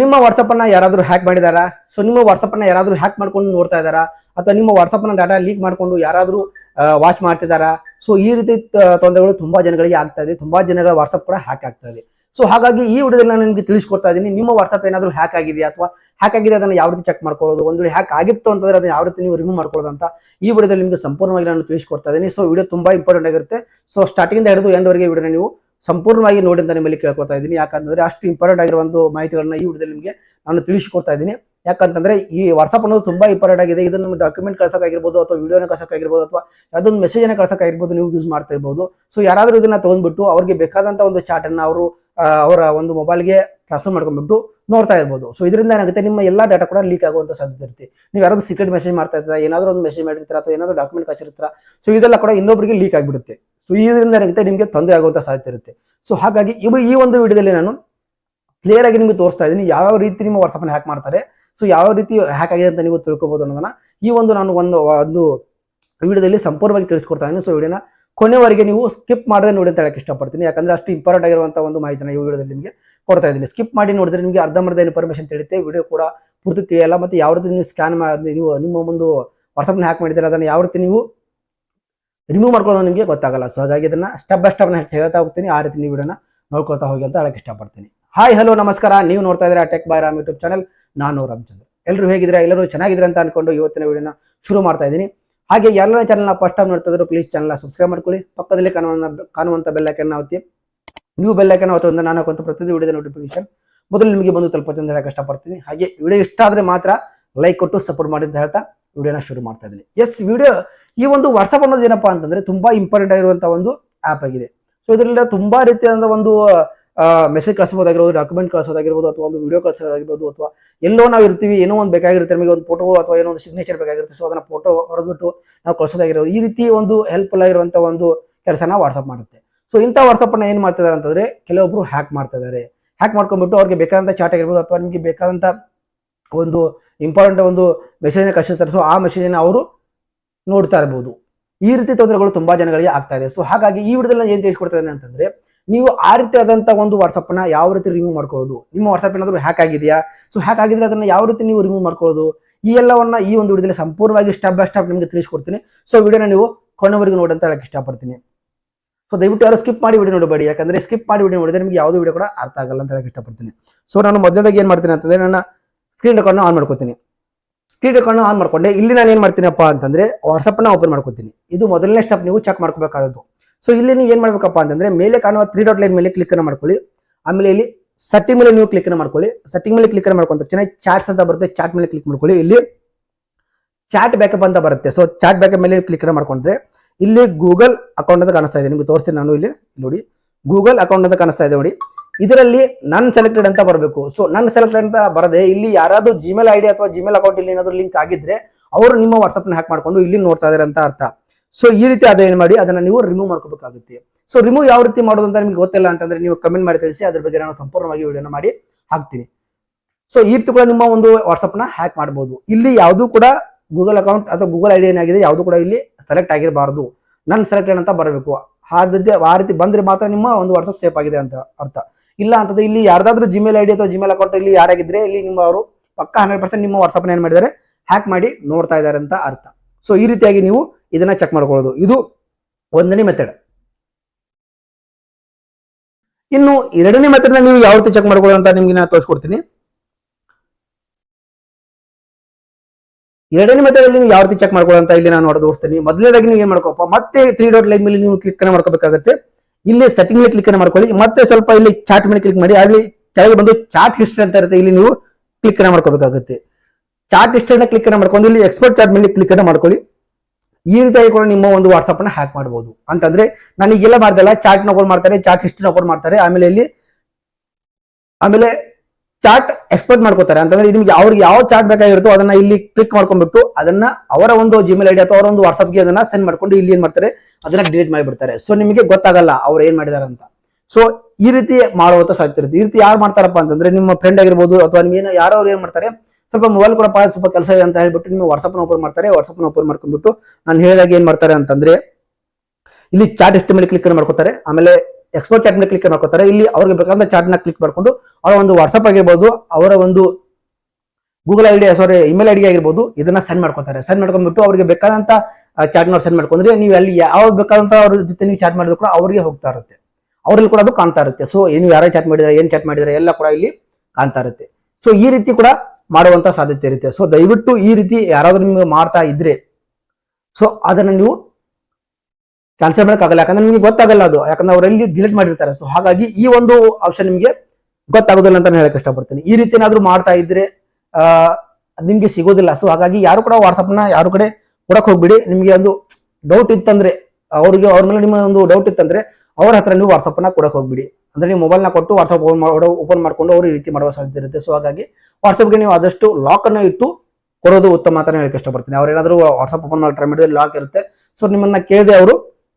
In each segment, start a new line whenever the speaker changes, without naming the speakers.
ನಿಮ್ಮ ವಾಟ್ಸಪ್ ಅನ್ನ ಯಾರಾದ್ರೂ ಹ್ಯಾಕ್ ಮಾಡಿದಾರಾ? ಸೊ ನಿಮ್ಮ ವಾಟ್ಸಪ್ ಅನ್ನ ಯಾರಾದ್ರೂ ಹ್ಯಾಕ್ ಮಾಡ್ಕೊಂಡು ನೋಡ್ತಾ ಇದ್ದಾರಾ ಅಥವಾ ನಿಮ್ಮ ವಾಟ್ಸಪ್ ಅನ್ನ ಡಾಟಾ ಲೀಕ್ ಮಾಡ್ಕೊಂಡು ಯಾರಾದ್ರೂ ವಾಚ್ ಮಾಡ್ತಿದಾರಾ? ಸೊ ಈ ರೀತಿ ತೊಂದರೆಗಳು ತುಂಬಾ ಜನಗಳಿಗೆ ಆಗ್ತಾ ಇದೆ. ತುಂಬಾ ಜನಗಳ ವಾಟ್ಸಪ್ ಕೂಡ ಹ್ಯಾಕ್ ಆಗ್ತಾ ಇದೆ. ಸೊ ಹಾಗಾಗಿ ಈ ವಿಡಿಯೋದಲ್ಲಿ ನಾನು ನಿಮಗೆ ತಿಳಿಸ್ಕೊಡ್ತಾ ಇದ್ದೀನಿ. ನಿಮ್ಮ ವಾಟ್ಸಪ್ ಏನಾದರೂ ಹ್ಯಾಕ್ ಆಗಿದೆಯಾ? ಅಥವಾ ಹ್ಯಾಕ್ ಆಗಿದೆ, ಅದನ್ನು ಯಾವ ರೀತಿ ಚೆಕ್ ಮಾಡ್ಕೊಳ್ಳೋದು? ಒಂದು ವೇಳೆ ಹ್ಯಾಕ್ ಆಗಿತ್ತು ಅಂತಂದ್ರೆ ಅದನ್ನು ಯಾವ ರೀತಿ ನೀವು ರಿಮೂವ್ ಮಾಡ್ಕೊಳ್ಳೋದು ಅಂತ ಈ ವಿಡಿಯೋದಲ್ಲಿ ನಿಮಗೆ ಸಂಪೂರ್ಣವಾಗಿ ನಾನು ತಿಳಿಸ್ಕೊಡ್ತಾ ಇದ್ದೀನಿ. ಸೊ ವಿಡಿಯೋ ತುಂಬ ಇಂಪಾರ್ಟೆಂಟ್ ಆಗಿರುತ್ತೆ. ಸೊ ಸ್ಟಾರ್ಟಿಂಗ್ ಹಿಡಿದು ಎಂಡ್ವರೆಗೆ ವಿಡಿಯೋ ನೀವು ಸಂಪೂರ್ಣವಾಗಿ ನೋಡಿ ಅಂತ ನಿಮ್ಮಲ್ಲಿ ಕೇಳ್ಕೊಳ್ತಾ ಇದ್ದೀನಿ. ಯಾಕಂತಂದ್ರೆ ಅಷ್ಟು ಇಂಪಾರ್ಟೆಂಟ್ ಆಗಿರೋ ಒಂದು ಮಾಹಿತಿಗಳನ್ನ ಈ ವಿಡಿಯೋದಲ್ಲಿ ನಿಮಗೆ ನಾನು ತಿಳಿಸಿಕೊಡ್ತಾ ಇದ್ದೀನಿ. ಯಾಕಂತಂದ್ರೆ ಈ ವಾಟ್ಸಪ್ ಅನ್ನೋದು ತುಂಬಾ ಇಂಪಾರ್ಟೆಂಟ್ ಆಗಿದೆ. ಇದನ್ನು ನಿಮ್ಮ ಡಾಕ್ಯುಮೆಂಟ್ ಕಳ್ಸೋಕ್ಕಾಗಿರ್ಬೋದು ಅಥವಾ ವಿಡಿಯೋನ ಕಳ್ಸೋಕ್ಕಾಗಿರ್ಬೋದು ಅಥವಾ ಯಾವುದೊಂದು ಮೆಸೇಜ್ ಕಳ್ಸೋಕ್ಕಾಗಿರ್ಬೋದು ನೀವು ಯೂಸ್ ಮಾಡ್ತಾ ಇರ್ಬೋದು ಸೊ ಯಾರಾದರೂ ಇದನ್ನ ತಗೊಂಡ್ಬಿಟ್ಟು ಅವ್ರಿಗೆ ಬೇಕಾದಂತ ಒಂದು ಚಾಟ್ ಅನ್ನ ಅವರು ಅವರ ಒಂದು ಮೊಬೈಲ್ಗೆ ಟ್ರಾನ್ಸ್ಫರ್ ಮಾಡ್ಕೊಂಡ್ಬಿಟ್ಟು ನೋಡ್ತಾ ಇರ್ಬೋದು. ಸೊ ಇದರಿಂದ ಏನಾಗುತ್ತೆ? ನಿಮ್ಮ ಎಲ್ಲಾ ಡಾಟಾ ಕೂಡ ಲೀಕ್ ಆಗುವಂಥ ಸಾಧ್ಯತೆ ಇರುತ್ತೆ. ನೀವು ಯಾರಾದರೂ ಸೀಕ್ರೆಟ್ ಮೆಸೇಜ್ ಮಾಡ್ತಾ ಇರ್ತೀರಾ? ಏನಾದರೂ ಒಂದು ಮೆಸೇಜ್ ಮಾಡಿರ್ತೀರಾ? ಅಥವಾ ಏನಾದರೂ ಡಾಕ್ಯುಮೆಂಟ್ ಕಳಿಸಿರ್ತೀರಾ? ಸೊ ಇದೆಲ್ಲ ಕೂಡ ಇನ್ನೊಬ್ಬರಿಗೆ ಲೀಕ್ ಆಗಿಬಿಡುತ್ತೆ. ಸೊ ಇದರಿಂದ ಏನಾಗುತ್ತೆ ನಿಮಗೆ ತೊಂದರೆ ಆಗುವಂತ ಸಾಧ್ಯತೆ ಇರುತ್ತೆ. ಸೊ ಹಾಗಾಗಿ ಇವು ಈ ಒಂದು ವಿಡಿಯೋದಲ್ಲಿ ನಾನು ಕ್ಲಿಯರ್ ಆಗಿ ನಿಮಗೆ ತೋರಿಸ್ತಾ ಇದ್ದೀನಿ ಯಾವ ರೀತಿ ನಿಮ್ಮ ವಾಟ್ಸಪ್ ಹ್ಯಾಕ್ ಮಾಡ್ತಾರೆ. ಸೊ ಯಾವ ರೀತಿ ಹ್ಯಾಕ್ ಆಗಿದೆ ಅಂತ ನೀವು ತಿಳ್ಕೊಬಹುದು ಅನ್ನೋದನ್ನ ಈ ಒಂದು ನಾನು ಒಂದು ಒಂದು ವಿಡಿಯೋದಲ್ಲಿ ಸಂಪೂರ್ಣವಾಗಿ ತಿಳಿಸ್ಕೊಡ್ತಾ ಇದ್ದೀನಿ. ಸೊ ವಿಡಿಯೋನ ಕೊನೆವರೆಗೆ ನೀವು ಸ್ಕಿಪ್ ಮಾಡದೆ ನೋಡಿ ಅಂತ ಹೇಳಕ್ಕೆ ಇಷ್ಟಪಡ್ತೀನಿ. ಯಾಕಂದ್ರೆ ಅಷ್ಟು ಇಂಪಾರ್ಟೆಂಟ್ ಆಗಿರುವಂತ ಒಂದು ಮಾಹಿತಿನ ಈ ವಿಡಿಯೋದಲ್ಲಿ ನಿಮಗೆ ಕೊಡ್ತಾ ಇದ್ದೀನಿ. ಸ್ಕಿಪ್ ಮಾಡಿ ನೋಡಿದ್ರೆ ನಿಮಗೆ ಅರ್ಧಂಬರ್ಧ ಇನ್ಫಾರ್ಮೇಷನ್ ತಿಳಿಯುತ್ತೆ. ವಿಡಿಯೋ ಕೂಡ ಪೂರ್ತಿ ತಿಳಿಯಲ್ಲ. ಮತ್ತೆ ಯಾವ ರೀತಿ ನೀವು ಸ್ಕ್ಯಾನ್ ಮಾಡಿ ನೀವು ನಿಮ್ಮ ಒಂದು ವಾಟ್ಸಪ್ನ ಹ್ಯಾಕ್ ಮಾಡಿದ್ರೆ ಅದನ್ನು ಯಾವ ರೀತಿ ನೀವು ರಿಮೂವ್ ಮಾಡ್ಕೊಳ್ಳೋದು ನಿಮಗೆ ಗೊತ್ತಾಗಲ್ಲ. ಸೊ ಹಾಗಾಗಿ ಇದನ್ನು ಸ್ಟೆಪ್ ಬೈ ಸ್ಟೆಪ್ ಹೇಳ್ತಾ ಹೋಗ್ತೀನಿ. ಆ ರೀತಿ ನೀವು ವಿಡಿಯೋನ ನೋಡ್ಕೊಳ್ತಾ ಹೋಗಿ ಅಂತ ಹೇಳಕ್ಕೆ ಇಷ್ಟಪಡ್ತೀನಿ. ಹಾಯ್ ಹಲೋ ನಮಸ್ಕಾರ. ನೀವು ನೋಡ್ತಾ ಇದ್ದೀರಾ tech by Ram YouTube channel ನಾನು ರಾಮಚಂದ್ರ ಎಲ್ಲರೂ ಹೇಗಿದ್ದೀರಾ? ಎಲ್ಲರೂ ಚೆನ್ನಾಗಿದ್ದೀರಾ ಅಂತ ಅನ್ಕೊಂಡು ಇವತ್ತಿನ ವಿಡಿಯೋನ ಶುರು ಮಾಡ್ತಾ ಇದ್ದೀನಿ. ಹಾಗೆ ಎಲ್ಲರ ಚಾನಲ್ನ ಫಸ್ಟ್ ಟೈಮ್ ನೋಡ್ತಾ ಇದ್ರು ಪ್ಲೀಸ್ ಚಾನಲ್ನ ಸಬ್ಸ್ಕ್ರೈಬ್ ಮಾಡ್ಕೊಳ್ಳಿ. ಪಕ್ಕದಲ್ಲಿ ಕಾಣುವ ಕಾಣುವಂಥ ಬೆಲ್ಲೈಕನ್ನ ಒತ್ತಿ. ನೀವು ಬೆಲ್ಲೈಕನ್ನ ಒತ್ತೋದ್ರಿಂದ ನಾನು ಹಾಕುವಂಥ ಪ್ರತಿಯೊಂದು ವಿಡಿಯೋದ ನೋಟಿಫಿಕೇಶನ್ ಮೊದಲು ನಿಮಗೆ ಬಂದು ತಲುಪುತ್ತೆ ಅಂತ ಹೇಳಕ್ಕೆ ಇಷ್ಟಪಡ್ತೀನಿ. ಹಾಗೆ ವಿಡಿಯೋ ಇಷ್ಟ ಆದರೆ ಮಾತ್ರ ಲೈಕ್ ಕೊಟ್ಟು ಸಪೋರ್ಟ್ ಮಾಡಿ ಅಂತ ಹೇಳ್ತಾ ವಿಡಿಯೋನ ಶುರು ಮಾಡ್ತಾ ಇದ್ದೀನಿ. ಎಸ್ ವಿಡಿಯೋ ಈ ಒಂದು ವಾಟ್ಸಪ್ ಅನ್ನೋದು ಏನಪ್ಪಾ ಅಂತಂದ್ರೆ ತುಂಬಾ ಇಂಪಾರ್ಟೆಂಟ್ ಆಗಿರುವಂತಹ ಒಂದು ಆಪ್ ಆಗಿದೆ. ಸೊ ಇದರಿಂದ ತುಂಬಾ ರೀತಿಯಾದ ಒಂದು ಮೆಸೇಜ್ ಕಳಿಸಬಹುದಾಗಿರ್ಬೋದು ಡಾಕ್ಯುಮೆಂಟ್ ಕಳಿಸೋದಾಗಿರ್ಬೋದು ಅಥವಾ ಒಂದು ವಿಡಿಯೋ ಕಳಿಸೋದಾಗಿರ್ಬೋದು ಅಥವಾ ಎಲ್ಲೋ ನಾವು ಇರ್ತೀವಿ, ಏನೋ ಒಂದು ಬೇಕಾಗಿರುತ್ತೆ, ನಮಗೆ ಒಂದು ಫೋಟೋ ಅಥವಾ ಏನೋ ಒಂದು ಸಿಗ್ನೇಚರ್ ಬೇಕಾಗಿರುತ್ತೆ ಸೊ ಅದನ್ನ ಫೋಟೋ ಹೊಡೆದ್ಬಿಟ್ಟು ನಾವು ಕಳಿಸೋದಾಗಿರೋದು ಈ ರೀತಿ ಒಂದು ಹೆಲ್ಪ್ಫುಲ್ ಆಗಿರುವಂತ ಒಂದು ಕೆಲಸನ ವಾಟ್ಸಪ್ ಮಾಡುತ್ತೆ. ಸೊ ಇಂಥ ವಾಟ್ಸಪ್ ಅನ್ನ ಏನ್ ಮಾಡ್ತಿದ್ದಾರೆ ಅಂತಂದ್ರೆ, ಕೆಲವೊಬ್ರು ಹ್ಯಾಕ್ ಮಾಡ್ತಾ ಇದ್ದಾರೆ ಹ್ಯಾಕ್ ಮಾಡ್ಕೊಂಡ್ಬಿಟ್ಟು ಅವ್ರಿಗೆ ಬೇಕಾದಂತ ಚಾಟ್ ಆಗಿರ್ಬೋದು, ಅಥವಾ ನಿಮಗೆ ಬೇಕಾದಂತ ಒಂದು ಇಂಪಾರ್ಟೆಂಟ್ ಒಂದು ಮೆಸೇಜ್ ಕಳಿಸ್ತಾರೆ ಸೊ ಆ ಮೆಸೇಜ್ ಅವರು ನೋಡ್ತಾ ಇರ್ಬೋದು. ಈ ರೀತಿ ತೊಂದರೆಗಳು ತುಂಬಾ ಜನಗಳಿಗೆ ಆಗ್ತಾ ಇದೆ. ಸೊ ಹಾಗಾಗಿ ಈ ವಿಡಿಯೋದಲ್ಲಿ ಏನು ತಿಳಿಸ್ಕೊಡ್ತೇನೆ ಅಂತಂದ್ರೆ, ನೀವು ಆ ರೀತಿ ಆದಂತ ಒಂದು ವಾಟ್ಸಪ್ನ ಯಾವ ರೀತಿ ರಿಮೂವ್ ಮಾಡ್ಕೊಳ್ಳೋದು? ನಿಮ್ಮ ವಾಟ್ಸಪ್ ಏನಾದ್ರು ಹ್ಯಾಕ್ ಆಗಿದೆಯಾ? ಸೊ ಹ್ಯಾಕ್ ಆಗಿದ್ರೆ ಅದನ್ನ ಯಾವ ರೀತಿ ನೀವು ರಿಮೂವ್ ಮಾಡ್ಕೊಳ್ಳೋದು? ಈ ಎಲ್ಲವನ್ನ ಈ ಒಂದು ವಿಡಿಯೋದಲ್ಲಿ ಸಂಪೂರ್ಣವಾಗಿ ಸ್ಟೆಪ್ ಬೈ ಸ್ಟೆಪ್ ನಿಮಗೆ ತಿಳಿಸ್ಕೊಡ್ತೀನಿ. ಸೊ ವಿಡಿಯೋನ ನೀವು ಕೊನೆವರೆಗೂ ನೋಡಿ ಅಂತ ಹೇಳಕ್ ಇಷ್ಟಪಡ್ತೀನಿ. ಸೊ ದಯವಿಟ್ಟು ಯಾರು ಸ್ಕಿಪ್ ಮಾಡಿ ವಿಡಿಯೋ ನೋಡಬೇಡಿ. ಯಾಕಂದ್ರೆ ಸ್ಕಿಪ್ ಮಾಡಿ ವಿಡಿಯೋ ನೋಡಿದ್ರೆ ನಿಮಗೆ ಯಾವುದೇ ವಿಡಿಯೋ ಕೂಡ ಅರ್ಥ ಆಗಲ್ಲ ಅಂತ ಹೇಳಕ್ ಇಷ್ಟಪಡ್ತೀನಿ. ಸೊ ನಾನು ಮೊದಲನೇದಾಗಿ ಏನ್ ಮಾಡ್ತೀನಿ ಅಂತಂದ್ರೆ, ನನ್ನ ಸ್ಕ್ರೀನ್ ರೆಕಾರ್ಡ್ನ ಆನ್ ಮಾಡ್ಕೋತೀನಿ. ಸ್ಕ್ರೀನ್ ರೆಕಾರ್ಡ್ನ ಆನ್ ಮಾಡ್ಕೊಂಡೆ, ಇಲ್ಲಿ ನಾನು ಏನು ಮಾಡ್ತೀನಪ್ಪ ಅಂತಂದ್ರೆ ವಾಟ್ಸಪ್ನ ಓಪನ್ ಮಾಡ್ಕೋತೀನಿ. ಇದು ಮೊದಲನೇ ಸ್ಟೆಪ್ ನೀವು ಚೆಕ್ ಮಾಡ್ಕೋಬೇಕಾದದ್ದು. ಸೊ ಇಲ್ಲಿ ನೀವು ಏನು ಮಾಡಬೇಕಪ್ಪ ಅಂತಂದ್ರೆ ಮೇಲೆ ಕಾಣುವ ತ್ರೀ ಡಾಟ್ ಲೈನ್ ಮೇಲೆ ಕ್ಲಿಕ್ ಅನ್ನ ಮಾಡ್ಕೊಳ್ಳಿ. ಆಮೇಲೆ ಇಲ್ಲಿ ಸೆಟ್ಟಿಂಗ್ ಮೇಲೆ ನೀವು ಕ್ಲಿಕ್ ಮಾಡ್ಕೊಳ್ಳಿ. ಸೆಟ್ಟಿಂಗ್ ಮೇಲೆ ಕ್ಲಿಕ್ ಮಾಡ್ಕೊಂತ ತಕ್ಷಣ ಚಾಟ್ಸ್ ಅಂತ ಬರುತ್ತೆ ಚಾಟ್ ಮೇಲೆ ಕ್ಲಿಕ್ ಮಾಡ್ಕೊಳ್ಳಿ. ಇಲ್ಲಿ ಚಾಟ್ ಬ್ಯಾಕಪ್ ಅಂತ ಬರುತ್ತೆ. ಸೊ ಚಾಟ್ ಬ್ಯಾಕಪ್ ಮೇಲೆ ಕ್ಲಿಕ್ ಮಾಡ್ಕೊಂಡ್ರೆ ಇಲ್ಲಿ ಗೂಗಲ್ ಅಕೌಂಟ್ ಅಂತ ಕಾಣಿಸ್ತಾ ಇದೆ. ನಿಮ್ಗೆ ತೋರಿಸ್ತೀನಿ ನಾನು ಇಲ್ಲಿ, ನೋಡಿ. ಗೂಗಲ್ ಅಕೌಂಟ್ ಅಂತ ಕಾಣಿಸ್ತಾ ಇದೆ ನೋಡಿ. ಇದರಲ್ಲಿ ನನ್ ಸೆಲೆಕ್ಟೆಡ್ ಅಂತ ಬರಬೇಕು. ಸೊ ನನ್ ಸೆಲೆಕ್ಟೆಡ್ ಅಂತ ಬರದೆ ಇಲ್ಲಿ ಯಾರಾದ್ರೂ ಜಿಮೇಲ್ ಐಡಿ ಅಥವಾ ಜಿಮೇಲ್ ಅಕೌಂಟ್ ಇಲ್ಲಿ ಏನಾದ್ರು ಲಿಂಕ್ ಆಗಿದ್ರೆ ಅವರು ನಿಮ್ಮ ವಾಟ್ಸ್ಆಪ್ನ ಹ್ಯಾಕ್ ಮಾಡ್ಕೊಂಡು ಇಲ್ಲಿ ನೋಡ್ತಾ ಇದಾರೆ ಅಂತ ಅರ್ಥ. ಸೊ ಈ ರೀತಿ ಅದ ಏನ್ ಮಾಡಿ, ಅದನ್ನ ನೀವು ರಿಮೂವ್ ಮಾಡ್ಕೋಬೇಕಾಗುತ್ತೆ. ಸೊ ರಿಮೂವ್ ಯಾವ ರೀತಿ ಮಾಡೋದು ಅಂತ ನಿಮ್ಗೆ ಗೊತ್ತಿಲ್ಲ ಅಂತಂದ್ರೆ ನೀವು ಕಮೆಂಟ್ ಮಾಡಿ ತಿಳಿಸಿ, ಅದ್ರ ಬಗ್ಗೆ ನಾನು ಸಂಪೂರ್ಣವಾಗಿ ವಿಡಿಯೋನ ಮಾಡಿ ಹಾಕ್ತೀನಿ. ಸೊ ಈ ರೀತಿ ಕೂಡ ನಿಮ್ಮ ಒಂದು ವಾಟ್ಸ್ಆಪ್ನ ಹ್ಯಾಕ್ ಮಾಡಬಹುದು ಇಲ್ಲಿ ಯಾವುದು ಕೂಡ ಗೂಗಲ್ ಅಕೌಂಟ್ ಅಥವಾ ಗೂಗಲ್ ಐಡಿ ಏನಾಗಿದೆ, ಯಾವುದು ಕೂಡ ಇಲ್ಲಿ ಸೆಲೆಕ್ಟ್ ಆಗಿರಬಾರದು. ನನ್ ಸೆಲೆಕ್ಟೆಡ್ ಅಂತ ಬರಬೇಕು. ಹಾಗಾಗಿ ಆ ರೀತಿ ಬಂದ್ರೆ ಮಾತ್ರ ನಿಮ್ಮ ಒಂದು ವಾಟ್ಸಪ್ ಸೇಫ್ ಆಗಿದೆ ಅಂತ ಅರ್ಥ. ಇಲ್ಲ ಅಂತದ ಇಲ್ಲಿ ಯಾರ್ದಾದ್ರೂ ಜಿಮೇಲ್ ಐಡಿ ಅಥವಾ ಜಿಮೇಲ್ ಅಕೌಂಟ್ ಇಲ್ಲಿ ಯಾರಾಗಿದ್ರೆ ಇಲ್ಲಿ ನಿಮ್ಮ ಅವರು ಪಕ್ಕ ಹಂಡ್ರೆಡ್ ಪರ್ಸೆಂಟ್ ನಿಮ್ಮ ವಾಟ್ಸಪ್ ಏನ್ ಮಾಡಿದ್ದಾರೆ? ಹ್ಯಾಕ್ ಮಾಡಿ ನೋಡ್ತಾ ಇದ್ದಾರೆ ಅಂತ ಅರ್ಥ. ಸೊ ಈ ರೀತಿಯಾಗಿ ನೀವು ಇದನ್ನ ಚೆಕ್ ಮಾಡ್ಕೊಳ್ಳೋದು. ಇದು ಒಂದನೇ ಮೆಥಡ್ ಇನ್ನು ಎರಡನೇ ಮೆಥಡ್ ನೀವು ಯಾವ ರೀತಿ ಚೆಕ್ ಮಾಡ್ಕೊಳ್ಳೋದು ಅಂತ ನಿಮ್ಗೆ ನಾನು ತೋರಿಸ್ಕೊಡ್ತೀನಿ. ಎರಡನೇ ಮೆಥಡ್ ನೀವು ಯಾವ ರೀತಿ ಚೆಕ್ ಅಂತ ಇಲ್ಲಿ ನಾನು ತೋರಿಸ್ತೀನಿ. ಮೊದಲನೇದಾಗಿ ನೀವು ಏನ್ ಮಾಡ್ಕೋಪ್ಪ? ಮತ್ತೆ ತ್ರೀ ಡಾಟ್ ಲೈನ್ ಮೇಲೆ ನೀವು ಕ್ಲಿಕ್ ಮಾಡ್ಕೋಬೇಕಾಗುತ್ತೆ. ಇಲ್ಲಿ ಸೆಟ್ಟಿಂಗ್ ಮೇಲೆ ಕ್ಲಿಕ್ ಮಾಡ್ಕೊಳ್ಳಿ. ಮತ್ತೆ ಸ್ವಲ್ಪ ಇಲ್ಲಿ ಚಾಟ್ ಮೇಲೆ ಕ್ಲಿಕ್ ಮಾಡಿ. ಅಲ್ಲಿ ಕೆಳಗೆ ಬಂದು ಚಾಟ್ ಹಿಸ್ಟ್ರಿ ಅಂತ ಇರುತ್ತೆ. ಇಲ್ಲಿ ನೀವು ಕ್ಲಿಕ್ ಮಾಡ್ಕೋಬೇಕಾಗುತ್ತೆ. ಚಾಟ್ ಹಿಸ್ಟ್ರಿನ ಕ್ಲಿಕ್ ಮಾಡ್ಕೊಂಡು ಇಲ್ಲಿ ಎಕ್ಸ್ಪರ್ಟ್ ಚಾಟ್ ಮೇಲೆ ಕ್ಲಿಕ್ ಮಾಡ್ಕೊಳ್ಳಿ. ಈ ರೀತಿಯಾಗಿ ಕೂಡ ನಿಮ್ಮ ಒಂದು ವಾಟ್ಸ್ಆಪ್ ಅನ್ನ ಹ್ಯಾಕ್ ಮಾಡಬಹುದು ಅಂತಂದ್ರೆ ನಾನು ಈಗೆಲ್ಲ ಮಾಡ್ದಲ್ಲ ಚಾಟ್ ಓಪನ್ ಮಾಡ್ತಾರೆ ಚಾಟ್ ಹಿಸ್ಟ್ರಿ ಓಪನ್ ಮಾಡ್ತಾರೆ. ಆಮೇಲೆ ಇಲ್ಲಿ, ಆಮೇಲೆ ಚಾಟ್ ಎಕ್ಸ್ಪರ್ಟ್ ಮಾಡ್ಕೋತಾರೆ. ಅಂತಂದ್ರೆ ನಿಮ್ಗೆ ಅವ್ರಿಗೆ ಯಾವ ಚಾಟ್ ಬೇಕಾಗಿರುತ್ತೋ ಅದನ್ನ ಇಲ್ಲಿ ಕ್ಲಿಕ್ ಮಾಡ್ಕೊಂಡ್ಬಿಟ್ಟು ಅದನ್ನ ಅವರ ಒಂದು ಜಿಮೇಲ್ ಐಡಿ ಅಥವಾ ಅವರ ಒಂದು ವಾಟ್ಸ್ಆಪ್ಗೆ ಅದನ್ನ ಸೆಂಡ್ ಮಾಡ್ಕೊಂಡು ಇಲ್ಲಿ ಏನ್ ಮಾಡ್ತಾರೆ? ಅದನ್ನ ಡಿಲೀಟ್ ಮಾಡಿಬಿಡ್ತಾರೆ. ಸೊ ನಿಮಗೆ ಗೊತ್ತಾಗಲ್ಲ ಅವ್ರು ಏನ್ ಮಾಡಿದಾರೆ ಅಂತ. ಸೊ ಈ ರೀತಿ ಮಾಡುವಂತ ಸಾಧ್ಯತೆ ಇರುತ್ತೆ. ಈ ರೀತಿ ಯಾರು ಮಾಡ್ತಾರಪ್ಪ ಅಂತಂದ್ರೆ ನಿಮ್ಮ ಫ್ರೆಂಡ್ ಆಗಿರ್ಬೋದು ಅಥವಾ ನಿಮ್ಗೆ ಯಾರೋ ಅವ್ರು ಏನ್ ಮಾಡ್ತಾರೆ? ಸ್ವಲ್ಪ ಮೊಬೈಲ್ ಕೂಡ ಸ್ವಲ್ಪ ಕೆಲಸ ಇದೆ ಅಂತ ಹೇಳ್ಬಿಟ್ಟು ನಿಮ್ಮ ವಾಟ್ಸ್ಆಪ್ ಓಪನ್ ಮಾಡ್ತಾರೆ. ವಾಟ್ಸ್ಆಪ್ ಓಪನ್ ಮಾಡ್ಕೊಂಡ್ಬಿಟ್ಟು ನಾನು ಹೇಳಿದಾಗ ಏನ್ ಮಾಡ್ತಾರೆ ಅಂತಂದ್ರೆ, ಇಲ್ಲಿ ಚಾಟ್ ಹಿಸ್ಟ್ರಿ ಮೇಲೆ ಕ್ಲಿಕ್ ಮಾಡ್ಕೋತಾರೆ. ಆಮೇಲೆ ಎಕ್ಸ್ಪೋರ್ಟ್ ಚಾಟ್ ಮೇಲೆ ಕ್ಲಿಕ್ ಮಾಡ್ಕೊತಾರೆ ಇಲ್ಲಿ ಅವ್ರಿಗೆ ಬೇಕಾದ ಚಾಟ್ನ ಕ್ಲಿಕ್ ಮಾಡ್ಕೊಂಡು ಅವರ ಒಂದು ವಾಟ್ಸಪ್ ಆಗಿರ್ಬೋದು, ಅವರ ಒಂದು Google ID sorry email ID ಆಗಿರ್ಬೋದು, ಇದನ್ನ ಸೆಂಡ್ ಮಾಡ್ಕೊತಾರೆ ಸೆಂಡ್ ಮಾಡ್ಕೊಂಡ್ಬಿಟ್ಟು ಅವ್ರಿಗೆ ಬೇಕಾದಂತ ಚಾಟ್ನ ಸೆಂಡ್ ಮಾಡ್ಕೊಂಡ್ರೆ ನೀವು ಅಲ್ಲಿ ಯಾವ ಬೇಕಾದಂತ ಅವ್ರ ಜೊತೆ ನೀವು ಚಾಟ್ ಮಾಡಿದ್ರು ಕೂಡ ಅವರಿಗೆ ಹೋಗ್ತಾ ಇರುತ್ತೆ. ಅವ್ರಲ್ಲಿ ಕೂಡ ಅದು ಕಾಣ್ತಾ ಇರುತ್ತೆ. ಸೊ ಏನು ಯಾರೇ ಚಾಟ್ ಮಾಡಿದ್ರೆ, ಏನ್ ಚಾಟ್ ಮಾಡಿದ್ರೆ, ಎಲ್ಲ ಕೂಡ ಇಲ್ಲಿ ಕಾಣ್ತಾ ಇರುತ್ತೆ. ಸೊ ಈ ರೀತಿ ಕೂಡ ಮಾಡುವಂತ ಸಾಧ್ಯತೆ ಇರುತ್ತೆ. ಸೊ ದಯವಿಟ್ಟು ಈ ರೀತಿ ಯಾರಾದ್ರೂ ನಿಮ್ಗೆ ಮಾಡ್ತಾ ಇದ್ರೆ ಸೊ ಅದನ್ನ ನೀವು ಕ್ಯಾನ್ಸಲ್ ಮಾಡೋಕ್ಕಾಗಲ್ಲ ಯಾಕಂದ್ರೆ ನಿಮಗೆ ಗೊತ್ತಾಗಲ್ಲ ಅದು. ಯಾಕಂದ್ರೆ ಅವರಲ್ಲಿ ಡಿಲೀಟ್ ಮಾಡಿರ್ತಾರೆ. ಸೊ ಹಾಗಾಗಿ ಈ ಒಂದು ಆಪ್ಷನ್ ನಿಮಗೆ ಗೊತ್ತಾಗೋದಿಲ್ಲ ಅಂತ ಹೇಳಕ್ ಇಷ್ಟಪಡ್ತೀನಿ. ಈ ರೀತಿ ಏನಾದ್ರು ಮಾಡ್ತಾ ಇದ್ರೆ ನಿಮಗೆ ಸಿಗೋದಿಲ್ಲ. ಸೊ ಹಾಗಾಗಿ ಯಾರು ಕೂಡ ವಾಟ್ಸಪ್ನ ಯಾರು ಕಡೆ ಕೊಡಕ್ ಹೋಗ್ಬಿಡಿ. ನಿಮಗೆ ಒಂದು ಡೌಟ್ ಇತ್ತಂದ್ರೆ, ಅವ್ರಿಗೆ ಅವ್ರ ಮೇಲೆ ನಿಮ್ಮ ಒಂದು ಡೌಟ್ ಇತ್ತಂದ್ರೆ, ಅವ್ರ ಹತ್ರ ನೀವು ವಾಟ್ಸಪ್ನ ಕೊಡಕ್ ಹೋಗ್ಬಿಡಿ. ಅಂದ್ರೆ ನೀವು ಮೊಬೈಲ್ನ ಕೊಟ್ಟು ವಾಟ್ಸಪ್ ಓಪನ್ ಮಾಡ್ಕೊಂಡು ಅವರು ಈ ರೀತಿ ಮಾಡುವ ಸಾಧ್ಯತೆ ಇರುತ್ತೆ. ಸೊ ಹಾಗಾಗಿ ವಾಟ್ಸಪ್ಗೆ ನೀವು ಆದಷ್ಟು ಲಾಕ್ ಅನ್ನು ಇಟ್ಟು ಕೊಡೋದು ಉತ್ತಮ ಅಂತ ಹೇಳಕ್ ಇಷ್ಟಪಡ್ತೀನಿ. ಅವ್ರೇನಾದ್ರು ವಾಟ್ಸಪ್ ಓಪನ್ ಮಾಡಿ ಟ್ರೈ ಮಾಡಿದ್ರೆ ಲಾಕ್ ಇರುತ್ತೆ. ಸೊ ನಿಮ್ಮನ್ನ ಕೇಳಿದೆ ಅವರು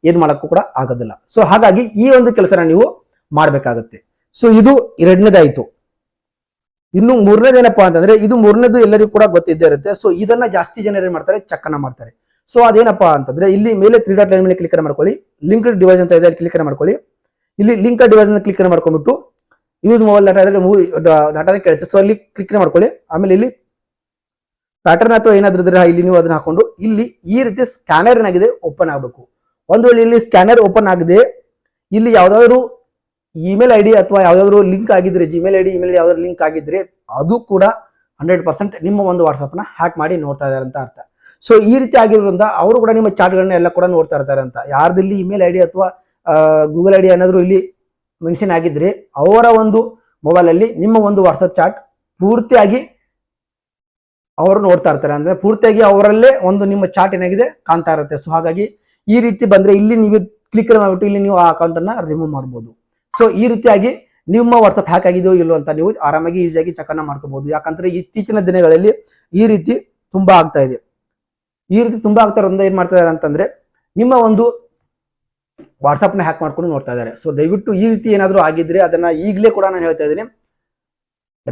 ಏನ್ ಮಾಡಕ್ಕೂ ಕೂಡ ಆಗೋದಿಲ್ಲ. ಸೊ ಹಾಗಾಗಿ ಈ ಒಂದು ಕೆಲಸನ ನೀವು ಮಾಡ್ಬೇಕಾಗತ್ತೆ. ಸೊ ಇದು ಎರಡನೇದಾಯ್ತು. ಇನ್ನು ಮೂರನೇದೇನಪ್ಪ ಅಂತಂದ್ರೆ, ಇದು ಮೂರನೇದು ಎಲ್ಲರಿಗೂ ಕೂಡ ಗೊತ್ತಿದ್ದೇ ಇರುತ್ತೆ. ಸೊ ಇದನ್ನ ಜಾಸ್ತಿ ಜನ ಏನ್ ಮಾಡ್ತಾರೆ? ಚಕ್ಕನ ಮಾಡ್ತಾರೆ. ಸೊ ಅದೇನಪ್ಪಾ ಅಂತಂದ್ರೆ, ಇಲ್ಲಿ ಮೇಲೆ ತ್ರೀ ಡಾಟ್ ಲೈನ್ ಮೇಲೆ ಕ್ಲಿಕ್ ಮಾಡ್ಕೊಳ್ಳಿ. ಲಿಂಕ್ ಡಿವೈಸ್ ಅಂತ ಇದೆ ಕ್ಲಿಕ್ ಮಾಡ್ಕೊಳ್ಳಿ. ಇಲ್ಲಿ ಲಿಂಕ್ ಡಿವೈಸ್ ಅಂತ ಕ್ಲಿಕ್ ಮಾಡ್ಕೊಂಡ್ಬಿಟ್ಟು ಯೂಸ್ ಮೊಬೈಲ್ ಡಾಟಾ ಇದ್ರೆ ಡಾಟಾನೇ ಕೇಳುತ್ತೆ. ಸೊ ಅಲ್ಲಿ ಕ್ಲಿಕ್ ಮಾಡ್ಕೊಳ್ಳಿ. ಆಮೇಲೆ ಇಲ್ಲಿ ಪ್ಯಾಟರ್ನ್ ಅಥವಾ ಏನಾದ್ರೂ ಇದ್ರೆ, ಇಲ್ಲಿ ನೀವು ಅದನ್ನ ಹಾಕೊಂಡು, ಇಲ್ಲಿ ಈ ರೀತಿ ಸ್ಕ್ಯಾನರ್ ಏನಾಗಿದೆ ಓಪನ್ ಆಗಬೇಕು. ಒಂದು ವೇಳೆ ಇಲ್ಲಿ ಸ್ಕ್ಯಾನರ್ ಓಪನ್ ಆಗದೆ ಇಲ್ಲಿ ಯಾವ್ದಾದ್ರು ಇಮೇಲ್ ಐ ಡಿ ಅಥವಾ ಯಾವುದಾದ್ರು ಲಿಂಕ್ ಆಗಿದ್ರೆ ಜಿಮೇಲ್ ಐ ಡಿ ಇಮೇಲ್ ಯಾವ್ದಾದ್ರು ಲಿಂಕ್ ಆಗಿದ್ರೆ ಅದು ಕೂಡ ಹಂಡ್ರೆಡ್ ಪರ್ಸೆಂಟ್ ನಿಮ್ಮ ಒಂದು ವಾಟ್ಸಪ್ನ ಹ್ಯಾಕ್ ಮಾಡಿ ನೋಡ್ತಾ ಇದ್ದಾರೆ ಅಂತ ಅರ್ಥ. ಸೊ ಈ ರೀತಿ ಆಗಿರೋದ್ರಿಂದ ಅವರು ಕೂಡ ನಿಮ್ಮ ಚಾಟ್ಗಳನ್ನ ಎಲ್ಲ ಕೂಡ ನೋಡ್ತಾ ಇರ್ತಾರೆ ಅಂತ. ಯಾರ್ದಲ್ಲಿ ಇಮೇಲ್ ಐ ಡಿ ಅಥವಾ ಗೂಗಲ್ ಐ ಡಿ ಏನಾದರೂ ಇಲ್ಲಿ ಮೆನ್ಷನ್ ಆಗಿದ್ರೆ ಅವರ ಒಂದು ಮೊಬೈಲ್ ಅಲ್ಲಿ ನಿಮ್ಮ ಒಂದು ವಾಟ್ಸಪ್ ಚಾಟ್ ಪೂರ್ತಿಯಾಗಿ ಅವರು ನೋಡ್ತಾ ಇರ್ತಾರೆ. ಅಂದ್ರೆ ಪೂರ್ತಿಯಾಗಿ ಅವರಲ್ಲೇ ಒಂದು ನಿಮ್ಮ ಚಾಟ್ ಏನಾಗಿದೆ ಕಾಣ್ತಾ ಇರುತ್ತೆ. ಸೊ ಹಾಗಾಗಿ ಈ ರೀತಿ ಬಂದ್ರೆ ಇಲ್ಲಿ ನೀವು ಕ್ಲಿಕ್ ಮಾಡಿಬಿಟ್ಟು ಇಲ್ಲಿ ನೀವು ಆ ಅಕೌಂಟ್ ಅನ್ನ ರಿಮೂವ್ ಮಾಡಬಹುದು ಸೊ ಈ ರೀತಿಯಾಗಿ ನಿಮ್ಮ ವಾಟ್ಸಪ್ ಹ್ಯಾಕ್ ಆಗಿದೆಯೋ ಇಲ್ಲೋ ಅಂತ ನೀವು ಆರಾಮಾಗಿ ಈಸಿಯಾಗಿ ಚೆಕನ್ನ ಮಾಡ್ಕೋಬಹುದು ಯಾಕಂದ್ರೆ ಇತ್ತೀಚಿನ ದಿನಗಳಲ್ಲಿ ಈ ರೀತಿ ತುಂಬಾ ಆಗ್ತಾ ಇದೆ. ಈ ರೀತಿ ತುಂಬಾ ಆಗ್ತಾ ಇರೋದ್ರಿಂದ ಏನ್ ಮಾಡ್ತಾ ಇದಾರೆ ಅಂತಂದ್ರೆ ನಿಮ್ಮ ಒಂದು ವಾಟ್ಸಪ್ನ ಹ್ಯಾಕ್ ಮಾಡ್ಕೊಂಡು ನೋಡ್ತಾ ಇದ್ದಾರೆ. ಸೊ ದಯವಿಟ್ಟು ಈ ರೀತಿ ಏನಾದರೂ ಆಗಿದ್ರೆ ಅದನ್ನ ಈಗಲೇ ಕೂಡ ನಾನು ಹೇಳ್ತಾ ಇದ್ದೀನಿ.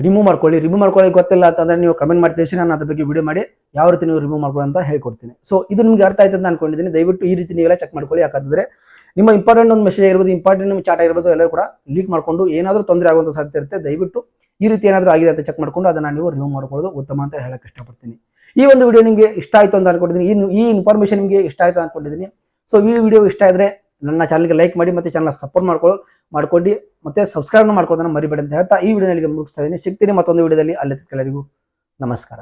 ರಿಮೂವ್ ಮಾಡ್ಕೊಳ್ಳಿ. ರಿಮೂವ್ ಮಾಡ್ಕೊಳ್ಳಿ ಗೊತ್ತಿಲ್ಲ ಅಂತಂದ್ರೆ ನೀವು ಕಮೆಂಟ್ ಮಾಡಿ ತಿಳಿಸಿ ನಾನು ಅದ್ರ ಬಗ್ಗೆ ವಿಡಿಯೋ ಮಾಡಿ ಯಾವ ರೀತಿ ನೀವು ರಿಮೂವ್ ಮಾಡ್ಕೊಳ್ಳಿ ಅಂತ ಹೇಳ್ಕೊಡ್ತೀನಿ. ಸೊ ಇದು ನಿಮ್ಗೆ ಅರ್ಥ ಆಯ್ತು ಅಂತ ಅನ್ಕೊಂಡಿದ್ದೀನಿ. ದಯವಿಟ್ಟು ಈ ರೀತಿ ನೀವೆಲ್ಲ ಚೆಕ್ ಮಾಡ್ಕೊಳ್ಳಿ. ಯಾಕಂದ್ರೆ ನಿಮ್ಮ ಇಂಪಾರ್ಟೆಂಟ್ ಒಂದು ಮೆಸೇಜ್ ಆಗಿರ್ಬೋದು ಇಂಪಾರ್ಟೆಂಟ್ ನಿಮ್ಮ ಚಾಟ್ ಆಗಿರ್ಬೋದು, ಎಲ್ಲರೂ ಕೂಡ ಲೀಕ್ ಮಾಡ್ಕೊಂಡು ಏನಾದರೂ ತೊಂದರೆ ಆಗುವಂಥ ಸಾಧ್ಯತೆ ಇರುತ್ತೆ. ದಯವಿಟ್ಟು ಈ ರೀತಿ ಏನಾದರೂ ಆಗಿದೆ ಅಂತ ಚೆಕ್ ಮಾಡ್ಕೊಂಡು ಅದನ್ನ ನೀವು ರಿಮೂವ್ ಮಾಡ್ಕೊಳ್ಳೋದು ಉತ್ತಮ ಅಂತ ಹೇಳಕ್ಕೆ ಇಷ್ಟಪಡ್ತೀನಿ. ಈ ಒಂದು ವಿಡಿಯೋ ನಿಮಗೆ ಇಷ್ಟ ಆಯ್ತು ಅಂತ ಅನ್ಕೊಂಡಿದ್ದೀನಿ. ಈ ಇನ್ಫಾರ್ಮೇಶನ್ ನಿಮಗೆ ಇಷ್ಟ ಆಯ್ತು ಅನ್ಕೊಂಡಿದ್ದೀನಿ. ಸೊ ಈ ವಿಡಿಯೋ ಇಷ್ಟ ಇದ್ರೆ ನನ್ನ ಚಾನಲ್ಗೆ ಲೈಕ್ ಮಾಡಿ ಮತ್ತೆ ಚಾನಲ್ ಸಪೋರ್ಟ್ ಮಾಡ್ಕೊಳ್ಳಿ ಮಾಡ್ಕೊಂಡು ಮತ್ತೆ ಸಬ್ಸ್ಕ್ರೈಬ್ ಮಾಡ್ಕೊಳ್ಳೋದನ್ನು ಮರಿಬೇಡಿ ಅಂತ ಹೇಳ್ತಾ ಈ ವಿಡಿಯೋನಲ್ಲಿ ಮುಗಿಸ್ತಾ ಇದ್ದೀನಿ. ಸಿಗ್ತೀನಿ ಮತ್ತೊಂದು ವಿಡಿಯೋದಲ್ಲಿ ಅಲ್ಲಿ ಎಲ್ಲರಿಗೂ ನಮಸ್ಕಾರ.